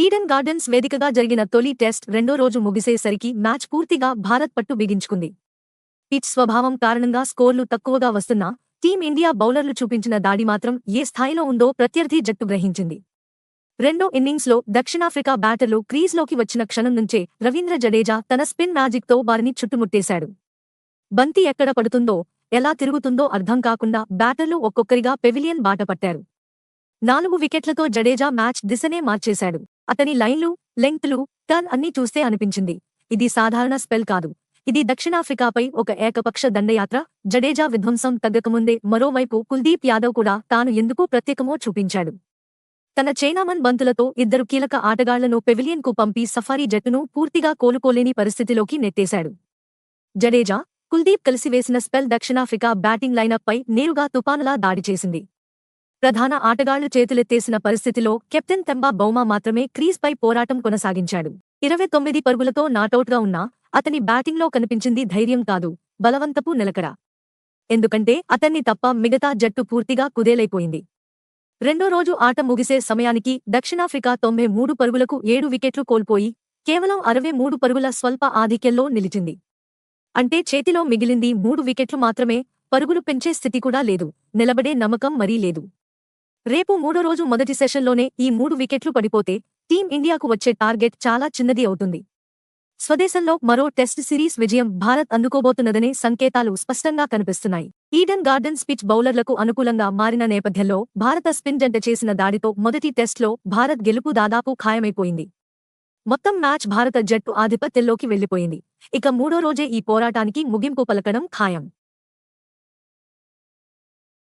Eden gardens వేదికగా జరిగిన తొలి టెస్ట్ రెండో రోజు ముగిసేసరికి మ్యాచ్ పూర్తిగా భారత్ పట్టు బిగించుకుంది. పిచ్ స్వభావం కారణంగా స్కోర్లు తక్కువగా వస్తున్నా టీమిండియా బౌలర్లు చూపించిన దాడి మాత్రం ఏ స్థాయిలో ఉందో ప్రత్యర్థి జట్టు గ్రహించింది. రెండో ఇన్నింగ్స్లో దక్షిణాఫ్రికా బ్యాటర్లు క్రీజ్లోకి వచ్చిన క్షణం నుంచే రవీంద్ర జడేజా తన స్పిన్ మ్యాజిక్తో వారిని చుట్టుముట్టేశాడు. బంతి ఎక్కడ పడుతుందో ఎలా తిరుగుతుందో అర్థం కాకుండా బ్యాటర్లు ఒక్కొక్కరిగా పెవిలియన్ బాట పట్టారు. నాలుగు వికెట్లతో జడేజా మ్యాచ్ దిశనే మార్చేశాడు. అతని లైన్లు లెంగ్త్లు టర్న్ అన్నీ చూస్తే అనిపించింది. ఇది సాధారణ స్పెల్ కాదు. ఇది దక్షిణాఫ్రికాపై ఒక ఏకపక్ష దండయాత్ర. జడేజా విధ్వంసం తగ్గకముందే మరోవైపు కుల్దీప్ యాదవ్ కూడా తాను ఎందుకు ప్రత్యేకమో చూపించాడు. తన చైనామన్ బంతులతో ఇద్దరు కీలక ఆటగాళ్ళను పెవిలియన్కు పంపి సఫారీ జట్టును పూర్తిగా కోలుకోలేని పరిస్థితిలోకి నెట్టేశాడు. జడేజా కుల్దీప్ కలిసివేసిన స్పెల్ దక్షిణాఫ్రికా బ్యాటింగ్ లైనప్పై నేరుగా తుపానులా దాడి చేసింది. ప్రధాన ఆటగాళ్ళు చేతులెత్తేసిన పరిస్థితిలో కెప్టెన్ తెంబా బౌమా మాత్రమే క్రీజ్పై పోరాటం కొనసాగించాడు. ఇరవై తొమ్మిది పరుగులతో నాటౌట్గా ఉన్నా అతని బ్యాటింగ్లో కనిపించింది ధైర్యం కాదు బలవంతపు నిలకడ. ఎందుకంటే అతన్ని తప్ప మిగతా జట్టు పూర్తిగా కుదేలైపోయింది. రెండో రోజు ఆట ముగిసే సమయానికి దక్షిణాఫ్రికా తొంభై మూడు పరుగులకు ఏడు వికెట్లు కోల్పోయి కేవలం అరవై మూడు పరుగుల స్వల్ప ఆధిక్యంలో నిలిచింది. అంటే చేతిలో మిగిలింది మూడు వికెట్లు మాత్రమే పరుగులు పెంచే స్థితి కూడా లేదు నిలబడే నమ్మకం మరీ లేదు. రేపు మూడో రోజు మొదటి సెషన్లోనే ఈ మూడు వికెట్లు పడిపోతే టీం ఇండియాకు వచ్చే టార్గెట్ చాలా చిన్నది అవుతుంది. స్వదేశంలో మరో టెస్ట్ సిరీస్ విజయం భారత్ అందుకోబోతున్నదనే సంకేతాలు స్పష్టంగా కనిపిస్తున్నాయి. ఈడెన్ గార్డెన్స్ పిచ్ బౌలర్లకు అనుకూలంగా మారిన నేపథ్యంలో భారత స్పిన్ జంట చేసిన దాడితో మొదటి టెస్ట్లో భారత్ గెలుపు దాదాపు ఖాయమైపోయింది. మొత్తం మ్యాచ్ భారత జట్టు ఆధిపత్యంలోకి వెళ్ళిపోయింది ఇక మూడో రోజే ఈ పోరాటానికి ముగింపు పలకడం ఖాయం.